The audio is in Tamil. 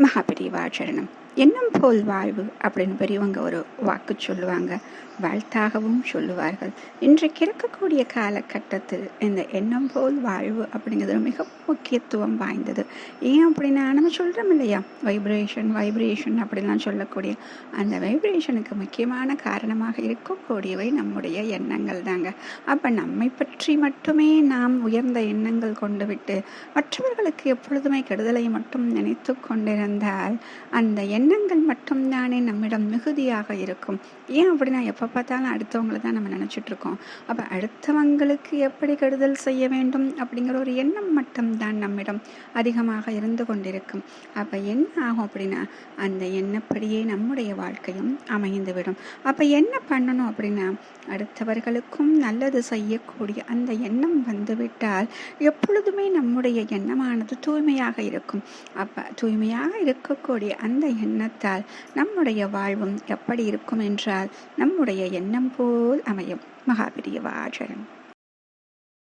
महापरिवाचरणम् எண்ணம் போல் வாழ்வு அப்படின்னு பெரியவங்க ஒரு வாக்கு சொல்லுவாங்க. வாழ்த்தாகவும் சொல்லுவார்கள். இன்றைக்கு இருக்கக்கூடிய காலகட்டத்தில் இந்த எண்ணம் போல் வாழ்வு அப்படிங்கிறது மிக முக்கியத்துவம் வாய்ந்தது. ஏன் அப்படின்னா நம்ம சொல்கிறோம் இல்லையா? வைப்ரேஷன் வைப்ரேஷன் அப்படிலாம் சொல்லக்கூடிய அந்த வைப்ரேஷனுக்கு முக்கியமான காரணமாக இருக்கக்கூடியவை நம்முடைய எண்ணங்கள் தாங்க. அப்போ நம்மை பற்றி மட்டுமே நாம் உயர்ந்த எண்ணங்கள் கொண்டு விட்டு மற்றவர்களுக்கு எப்பொழுதுமே கெடுதலை மட்டும் நினைத்து கொண்டிருந்தால் அந்த எண்ணங்கள் மட்டும்தானே நம்மிடம் மிகுதியாக இருக்கும். ஏன் அப்படின்னா எப்போ பார்த்தாலும் அடுத்தவங்களை தான் நம்ம நினச்சிட்டு இருக்கோம் அப்போ அடுத்தவங்களுக்கு எப்படி கெடுதல் செய்ய வேண்டும் அப்படிங்கிற ஒரு எண்ணம் மட்டும்தான் நம்மிடம் அதிகமாக இருந்து கொண்டிருக்கும். அப்போ என்ன ஆகும் அப்படின்னா அந்த எண்ணப்படியே நம்முடைய வாழ்க்கையும் அமைந்துவிடும். அப்போ என்ன பண்ணணும் அப்படின்னா அடுத்தவர்களுக்கும் நல்லது செய்யக்கூடிய அந்த எண்ணம் வந்துவிட்டால் எப்பொழுதுமே நம்முடைய எண்ணமானது தூய்மையாக இருக்கும். அப்போ தூய்மையாக இருக்கக்கூடிய அந்த எண்ணம் எண்ணத்தால் நம்முடைய வாழ்வும் எப்படி இருக்கும் என்றால் நம்முடைய எண்ணம் போல் அமையும். மகாபிரியவாச்சரம்